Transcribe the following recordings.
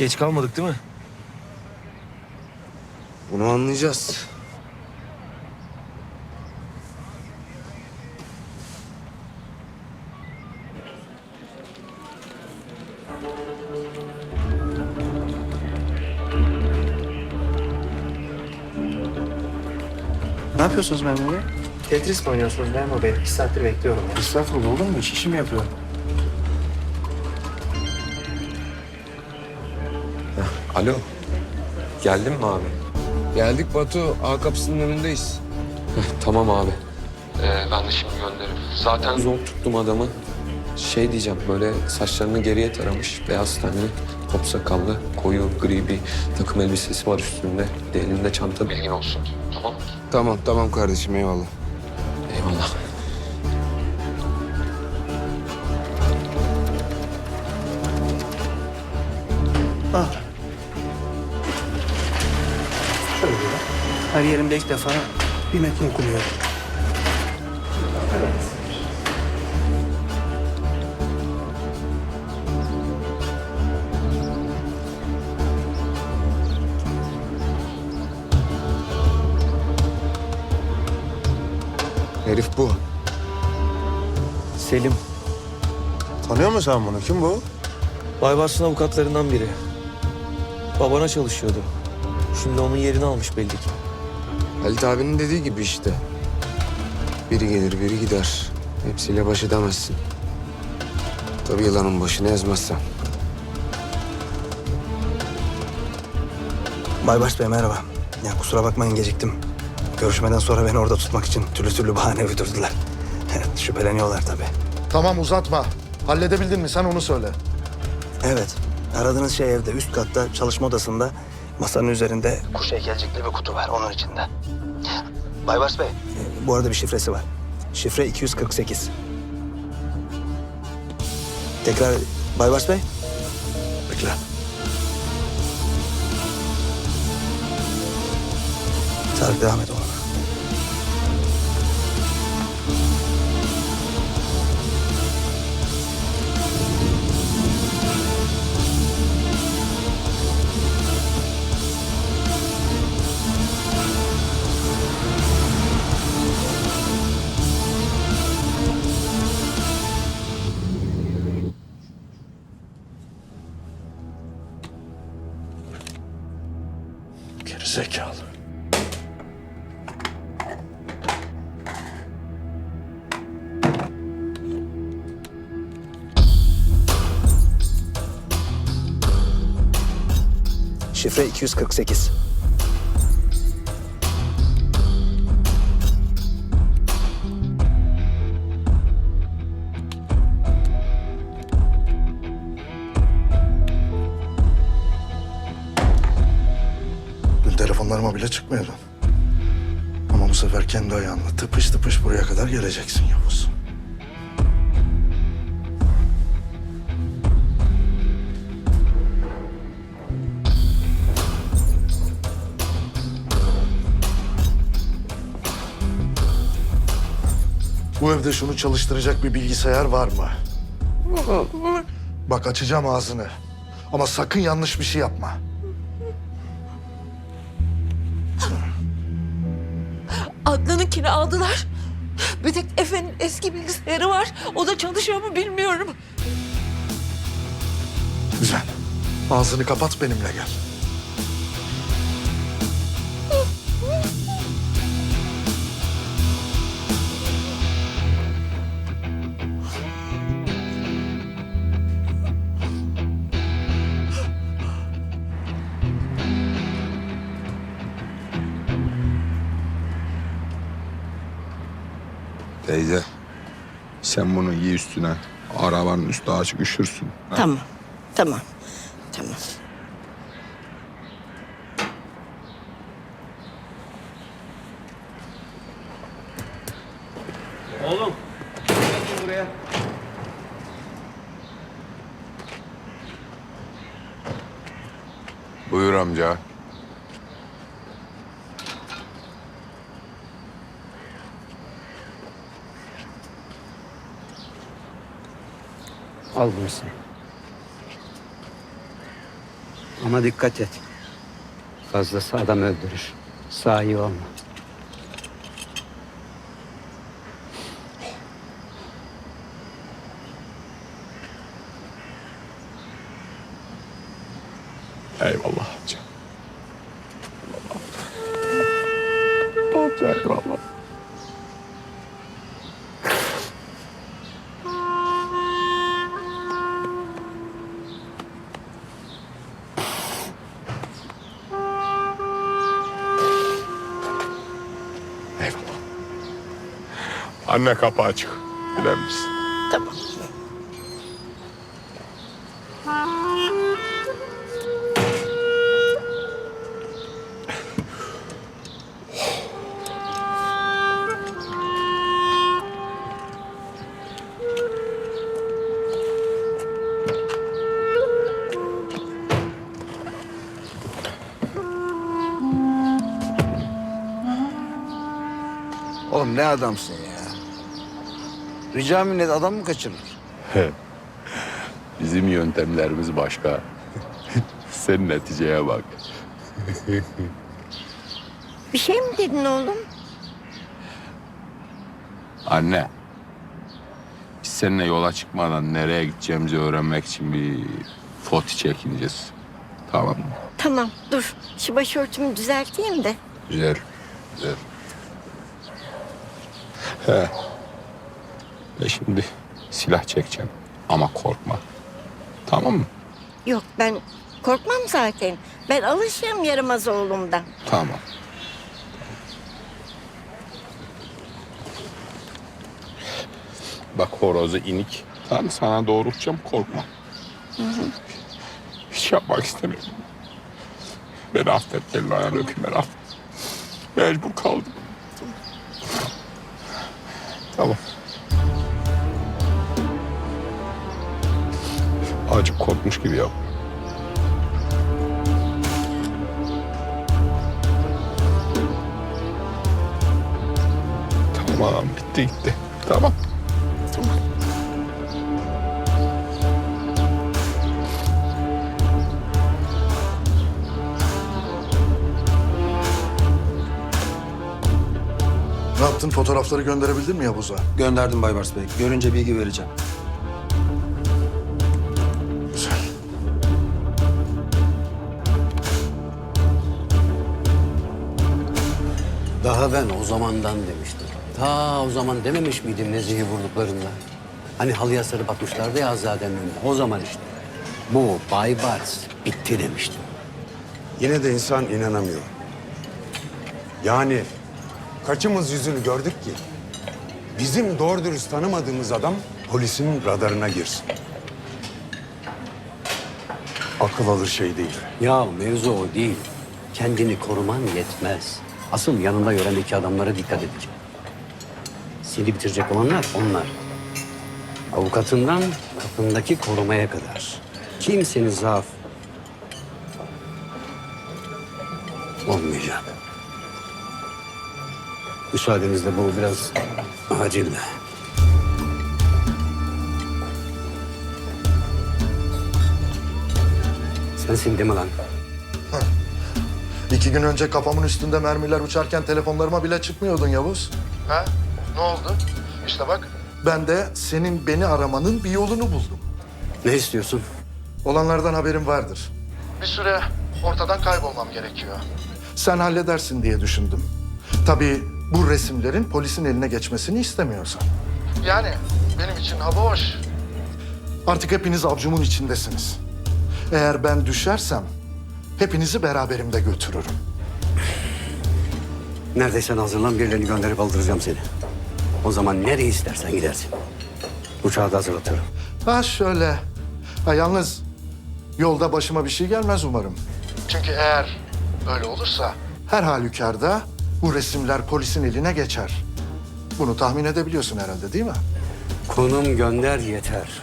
Geç kalmadık değil mi? Bunu anlayacağız. Ne yapıyorsunuz memur bey? Tetris mi oynuyorsunuz memur bey? İki saattir bekliyorum. Estağfurullah olur mu? Hiç işimi yapıyorum. Alo. Geldin mi abi? Geldik Batu. A kapısının önündeyiz. Tamam abi. Ee, ben de şimdi gönderirim. Zaten zor tuttum adamı. Şey diyeceğim böyle saçlarını geriye taramış. Beyaz tenli, top sakallı, koyu gri bir takım elbisesi var üstünde. Bir de elinde çanta bilgin olsun. Tamam. Tamam tamam kardeşim eyvallah. Eyvallah. Her yerimde ilk defa bir metin okumuyorum. Herif bu. Selim. Tanıyor musun sen bunu? Kim bu? Baybars'ın avukatlarından biri. Babana çalışıyordu. Şimdi onun yerini almış belli ki. Halit abinin dediği gibi işte. Biri gelir biri gider. Hepsiyle baş edemezsin. Tabii yılanın başını ezmezsen. Baybars Bey merhaba. Ya kusura bakmayın geciktim. Görüşmeden sonra beni orada tutmak için türlü türlü bahane uydurdular. Evet, şüpheleniyorlar tabii. Tamam uzatma. Halledebildin mi? Sen onu söyle. Evet. Aradığınız şey evde üst katta çalışma odasında masanın üzerinde kuş heykelcikli bir kutu var onun içinde. Baybars Bey. e, bu arada bir şifresi var. Şifre 248. Tekrar Baybars Bey. Bekle. Tarık devam et oğlum. Şifre 248. Dün telefonlarıma bile çıkmıyordun. Ama bu sefer kendi ayağınla tıpış tıpış buraya kadar geleceksin Yavuz. Bu evde şunu çalıştıracak bir bilgisayar var mı? Bak açacağım ağzını. Ama sakın yanlış bir şey yapma. Adnan'ınkini aldılar. Bir tek Efe'nin eski bilgisayarı var. O da çalışıyor mu bilmiyorum. Güzel. Ağzını kapat benimle gel. Teyze, sen bunu giy üstüne. Arabanın üstü açık üşürsün. Ha? Tamam, tamam, tamam. Buyur amca. Al bunu sen. Ama dikkat et. Fazlası adam öldürür. Sahi olma. Eyvallah amca. Amca eyvallah. Eyvallah. Anne kapı açık. Bilir misin? Oğlum ne adamsın ya. Rica minnet adam mı kaçırır? Bizim yöntemlerimiz başka. Sen neticeye bak. Bir şey mi dedin oğlum? Anne. Biz seninle yola çıkmadan nereye gideceğimizi öğrenmek için bir foti çekineceğiz. Tamam mı? Tamam dur şu başörtümü düzelteyim de. Güzel. Güzel. He. Ve şimdi silah çekeceğim. Ama korkma. Tamam mı? Yok ben korkmam zaten. Ben alışığım yaramaz oğlumdan. Tamam. Bak horozu inik. Tamam sana doğrultacağım korkma. Hiç yapmak istemiyorum. Beni affet, elini ayağını öpeyim beni affet. Mecbur kaldım. Tamam. Acık korkmuş gibi yap. Tamam bitti gitti. Tamam. Ne yaptın? Fotoğrafları gönderebildin mi Yavuz'a? Gönderdim Baybars Bey. Görünce bilgi vereceğim. Ben o zamandan demiştim. Ta o zaman dememiş miydim Nezih'i vurduklarında? Hani halıya sarıp atmışlardı ya Azade'nin önüne. O zaman işte. Bu Baybars bitti demiştim. Yine de insan inanamıyor. Yani kaçımız yüzünü gördük ki bizim doğru dürüst tanımadığımız adam polisin radarına girsin. Akıl alır şey değil. Ya mevzu o değil. Kendini koruman yetmez. Asıl yanında gören iki adamlara dikkat edeceksin. Seni bitirecek olanlar onlar. Avukatından kapındaki korumaya kadar. Kimsenin zaaf olmayacak. Müsaadenizle bu biraz acil. Sensin değil mi lan? İki gün önce kafamın üstünde mermiler uçarken telefonlarıma bile çıkmıyordun Yavuz. Ha? Ne oldu? İşte bak. Ben de senin beni aramanın bir yolunu buldum. Ne istiyorsun? Olanlardan haberim vardır. Bir süre ortadan kaybolmam gerekiyor. Sen halledersin diye düşündüm. Tabii bu resimlerin polisin eline geçmesini istemiyorsan. Yani benim için hava hoş. Artık hepiniz avcumun içindesiniz. Eğer ben düşersem hepinizi beraberimde götürürüm. Neredeysen hazırlan birilerini gönderip aldıracağım seni. O zaman nereye istersen gidersin. Uçağı da hazırlatırım. Ha şöyle. Ha yalnız yolda başıma bir şey gelmez umarım. Çünkü eğer öyle olursa her halükarda bu resimler polisin eline geçer. Bunu tahmin edebiliyorsun herhalde değil mi? Konum gönder yeter.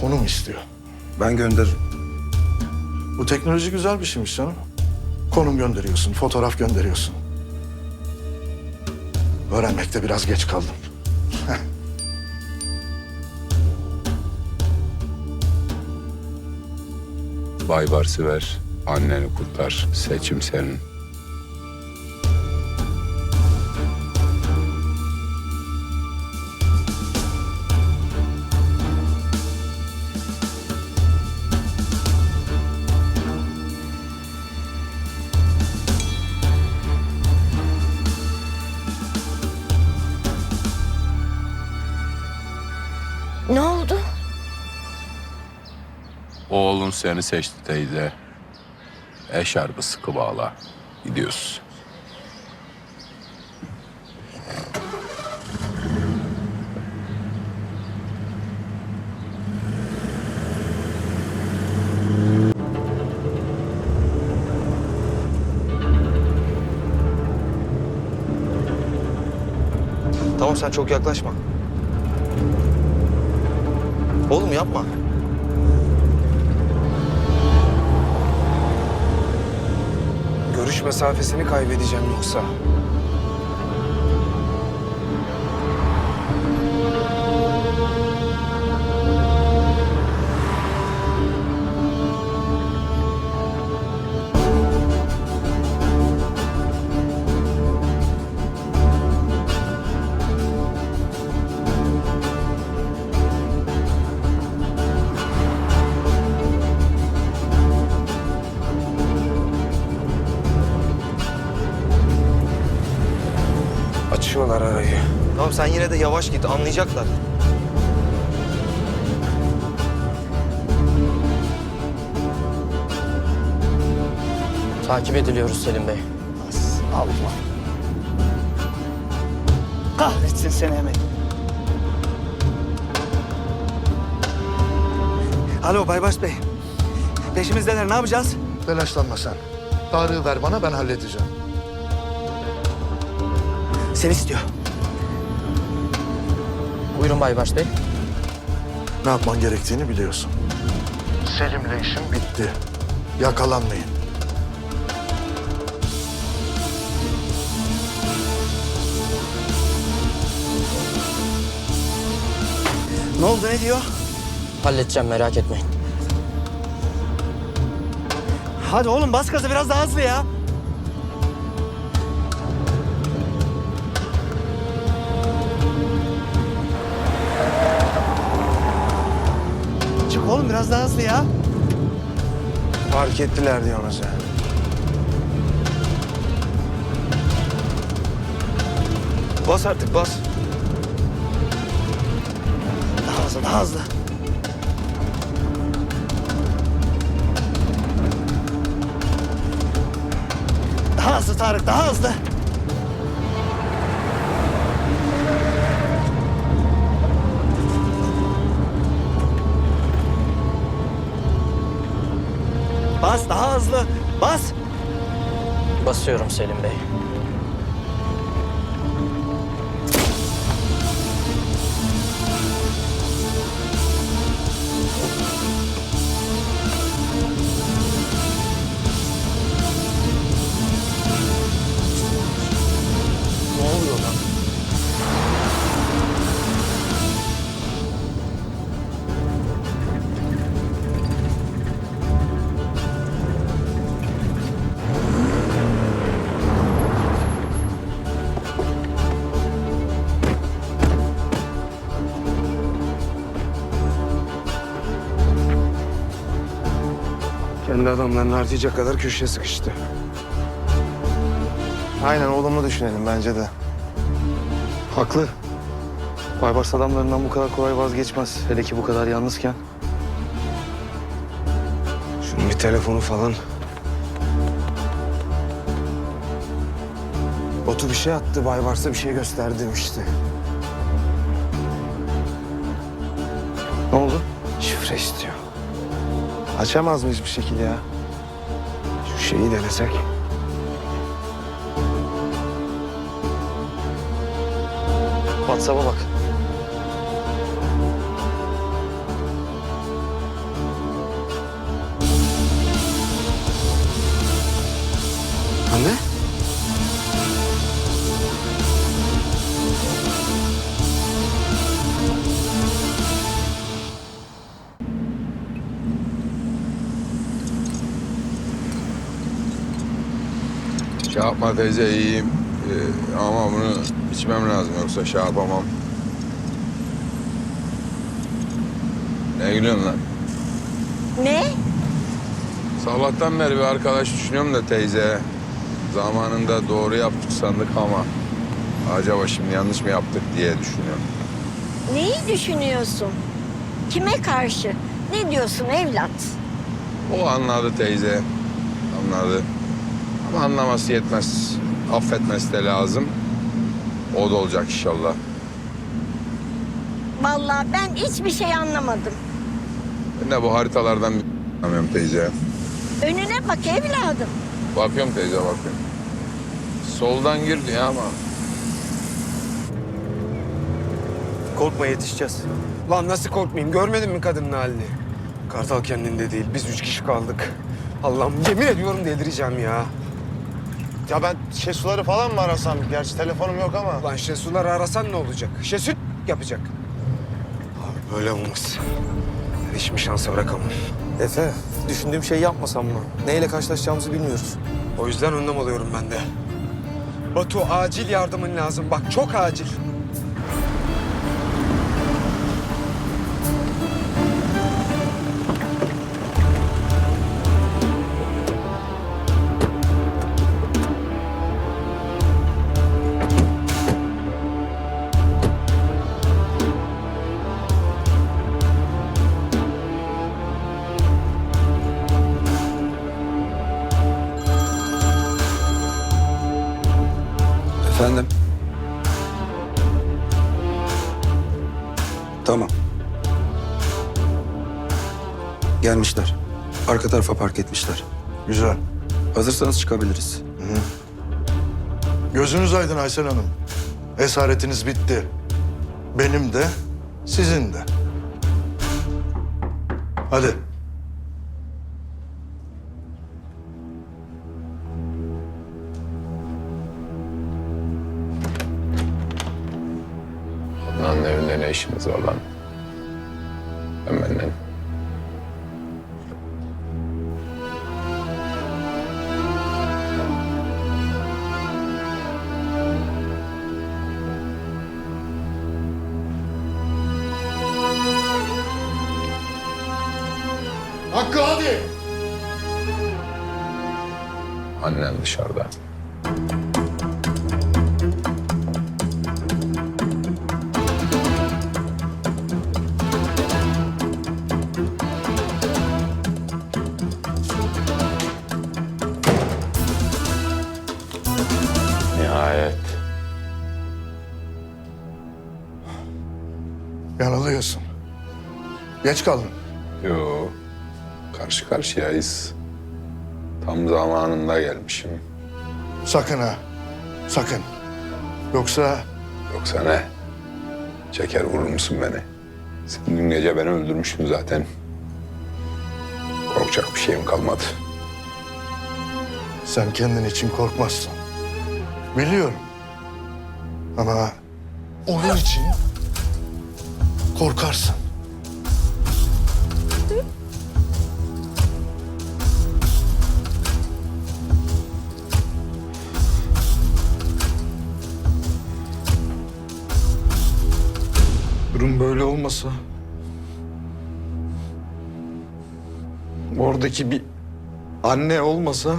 Konum istiyor. Ben gönderirim. Bu teknoloji güzel bir şeymiş canım. Konum gönderiyorsun, fotoğraf gönderiyorsun. Öğrenmekte biraz geç kaldım. Baybars'ı ver. Anneni kurtar. Seçim senin. Seni seçti teyze. Eşarbı sıkı bağla. Gidiyoruz. Tamam sen çok yaklaşma. Oğlum yapma. Görüş mesafesini kaybedeceğim yoksa. Sen yine de yavaş git anlayacaklar. Takip ediliyoruz Selim Bey. Allah. Kahretsin seni Emek. Alo Baybars Bey. Peşimizdeler ne yapacağız? Telaşlanma sen. Tarık'ı ver bana ben halledeceğim. Seni istiyor. Buyurun Baybars Bey. Ne yapman gerektiğini biliyorsun. Selim'le işim bitti. Yakalanmayın. Ne oldu ne diyor? Halledeceğim merak etmeyin. Hadi oğlum bas gazı biraz daha hızlı ya. Biraz daha hızlı ya. Fark ettiler diyorsunuz yani. Bas artık bas. Daha hızlı daha hızlı. Daha hızlı Tarık daha hızlı. Bas daha hızlı. Bas. Basıyorum Selim Bey. Adamlarını harcayacak kadar köşeye sıkıştı. Aynen olumlu düşünelim bence de. Haklı. Baybars adamlarından bu kadar kolay vazgeçmez. Hele ki bu kadar yalnızken. Şunun bir telefonu falan. Otu bir şey attı, Baybars'a bir şey göster demişti. Ne oldu? Şifre istiyor. Açamaz mıyız bir şekilde ya? Şu şeyi denesek. WhatsApp'a bak. Şey yapma teyze iyiyim. Ee, ama bunu içmem lazım yoksa şey yapamam. Ne gülüyorsun lan? Ne? Sabahtan beri bir arkadaş düşünüyorum da teyze. Zamanında doğru yaptık sandık ama acaba şimdi yanlış mı yaptık diye düşünüyorum. Neyi düşünüyorsun? Kime karşı? Ne diyorsun evlat? O anladı teyze. Anladı. Ama anlaması yetmez. Affetmesi de lazım. O da olacak inşallah. Vallahi ben hiçbir şey anlamadım. Ben de bu haritalardan bir anlamıyorum teyze. Önüne bak evladım. Bakıyorum teyze bakıyorum. Soldan girdi ya ama. Korkma yetişeceğiz. Lan nasıl korkmayayım? Görmedin mi kadının halini? Kartal kendinde değil. Biz üç kişi kaldık. Allah'ım yemin ediyorum delireceğim ya. Ya ben Şesuları falan mı arasam? Gerçi telefonum yok ama. Lan Şesuları arasan ne olacak? Şesu yapacak. Abi böyle olmaz. Hiçbir şansa bırakamam. Efe, düşündüğüm şeyi yapmasam mı? Neyle karşılaşacağımızı bilmiyoruz. O yüzden önlem alıyorum ben de. Batu acil yardımın lazım. Bak çok acil. Gelmişler. Arka tarafa park etmişler. Güzel. Hazırsanız çıkabiliriz. Gözünüz aydın Aysel Hanım. Esaretiniz bitti. Benim de, sizin de. Hadi. Onların evinde ne işiniz var lan? Ben Yanılıyorsun. Geç kaldın. Yo. Karşı karşıyayız. Tam zamanında gelmişim. Sakın ha. Sakın. Yoksa Yoksa ne? Çeker vurur musun beni? Sen dün gece beni öldürmüştün zaten. Korkacak bir şeyim kalmadı. sen kendin için korkmazsın. Biliyorum. Ama onun için korkarsın. Durum böyle olmasa... Oradaki bir anne olmasa...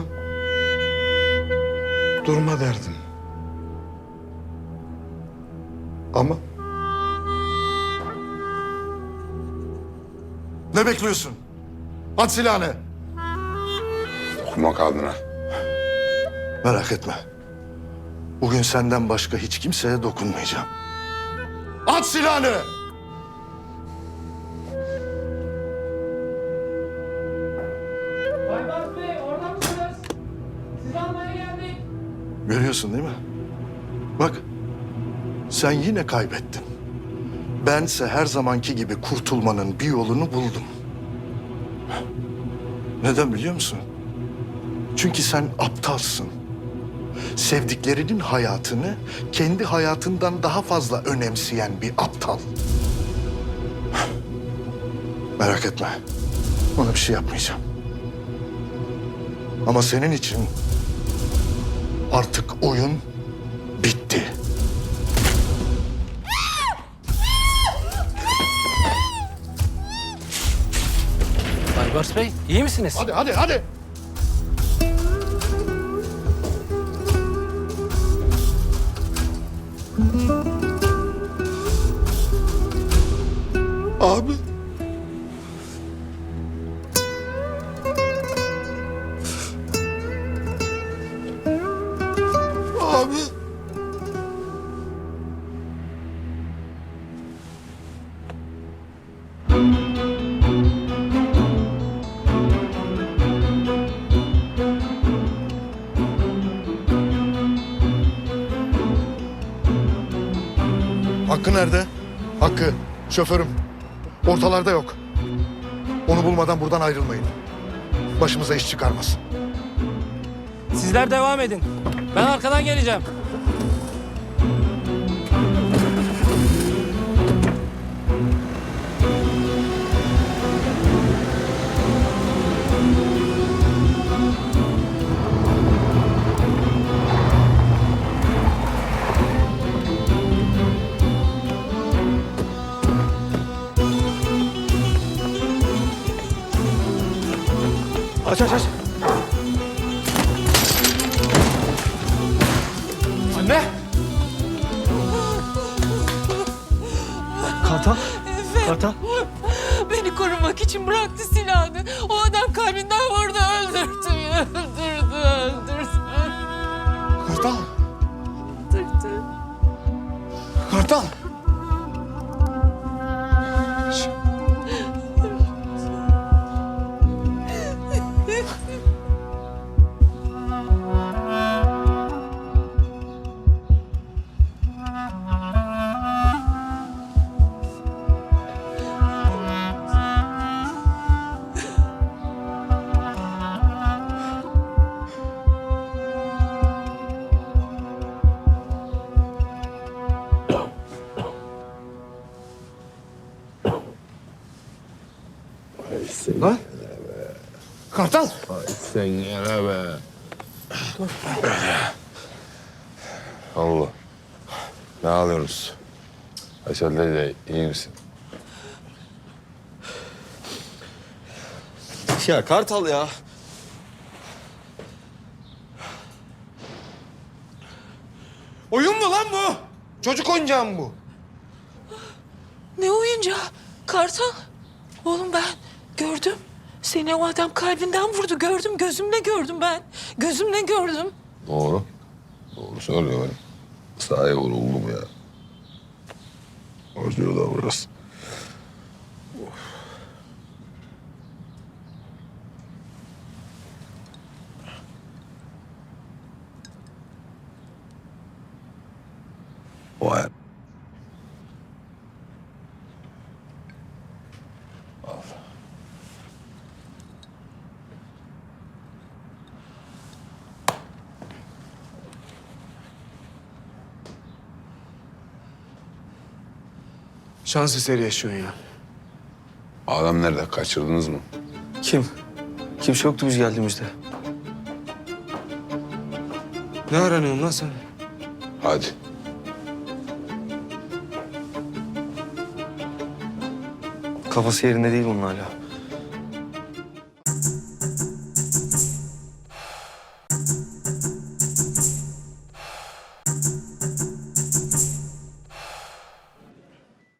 Durma derdim. Ama Ne bekliyorsun? At silahını. Dokunma kadına. Merak etme. Bugün senden başka hiç kimseye dokunmayacağım. At silahını! Baybars Bey orada mısınız? Sizi almaya geldik. Görüyorsun değil mi? Bak, sen yine kaybettin. Bense her zamanki gibi kurtulmanın bir yolunu buldum. Neden biliyor musun? Çünkü sen aptalsın. Sevdiklerinin hayatını kendi hayatından daha fazla önemseyen bir aptal. Merak etme. Ona bir şey yapmayacağım. Ama senin için Artık oyun Baybars Bey iyi misiniz? Hadi hadi hadi. Abi. Hakkı nerede? Hakkı, şoförüm. Ortalarda yok. Onu bulmadan buradan ayrılmayın. Başımıza iş çıkarmasın. Sizler devam edin. Ben arkadan geleceğim. Sen yine be. Allah. Ne alıyoruz? Aşağı de iyi misin? Ya Kartal ya. Oyun mu lan bu? Çocuk oyuncağı mı bu? Ne oyuncağı? Kartal. Oğlum ben gördüm. Seni o adam kalbinden vurdu. Gördüm, gözümle gördüm ben. Gözümle gördüm. Doğru. Doğru söylüyor benim. Sahaya vuruldum ya. Acıyor da biraz. Vay. Şans eseri yaşıyorsun ya. Adam nerede? Kaçırdınız mı? Kim? Kimse yoktu biz geldiğimizde. Ne aranıyorsun lan sen? Hadi. Kafası yerinde değil bunun hala.